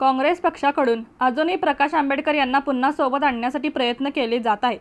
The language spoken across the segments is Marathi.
काँग्रेस पक्षाकडून अजूनही प्रकाश आंबेडकर यांना पुन्हा सोबत आणण्यासाठी प्रयत्न केले जात आहेत.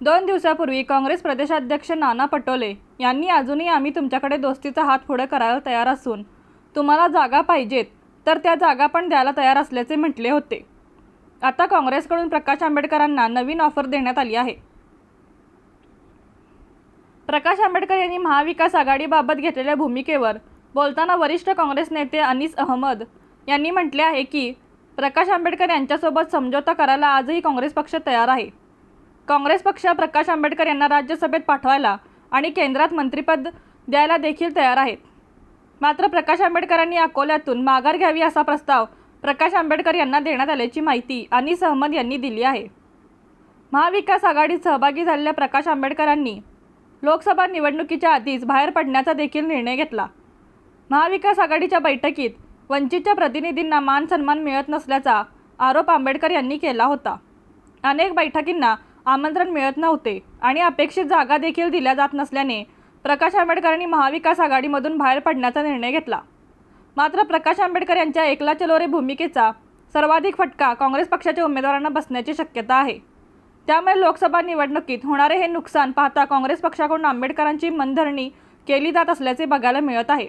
दोन दिवसापूर्वी काँग्रेस प्रदेशाध्यक्ष नाना पटोले यांनी अजूनही आम्ही तुमच्याकडे दोस्तीचा हात पुढे करायला तयार असून तुम्हाला जागा पाहिजेत तर त्या जागा पण द्यायला तयार असल्याचे म्हटले होते. आता काँग्रेसकडून प्रकाश आंबेडकरांना नवीन ऑफर देण्यात आली आहे. प्रकाश आंबेडकर यांनी महाविकास आघाडीबाबत घेतलेल्या भूमिकेवर बोलताना वरिष्ठ काँग्रेस नेते अनिस अहमद यांनी म्हटले आहे की प्रकाश आंबेडकर यांच्यासोबत समझोता करायला आजही काँग्रेस पक्ष तयार आहे. काँग्रेस पक्ष प्रकाश आंबेडकर यांना राज्यसभेत पाठवायला आणि केंद्रात मंत्रिपद द्यायला देखील तयार आहेत. मात्र प्रकाश आंबेडकरांनी अकोल्यातून माघार घ्यावी असा प्रस्ताव प्रकाश आंबेडकर यांना देण्यात आल्याची माहिती आणि अहमद यांनी दिली आहे. महाविकास आघाडीत सहभागी झालेल्या प्रकाश आंबेडकरांनी लोकसभा निवडणुकीच्या आधीच बाहेर पडण्याचा देखील निर्णय घेतला. महाविकास आघाडीच्या बैठकीत वंचितच्या प्रतिनिधींना मान सन्मान मिळत नसल्याचा आरोप आंबेडकर यांनी केला होता. अनेक बैठकींना आमंत्रण मिळत नव्हते आणि अपेक्षित जागा देखील दिल्या जात नसल्याने प्रकाश आंबेडकरांनी महाविकास आघाडीमधून बाहेर पडण्याचा निर्णय घेतला. मात्र प्रकाश आंबेडकर यांच्या एकला चलोरे भूमिकेचा सर्वाधिक फटका काँग्रेस पक्षाच्या उमेदवारांना बसण्याची शक्यता आहे. त्यामुळे लोकसभा निवडणुकीत होणारे हे नुकसान पाहता काँग्रेस पक्षाकडून आंबेडकरांची मनधरणी केली जात असल्याचे बघायला मिळत आहे.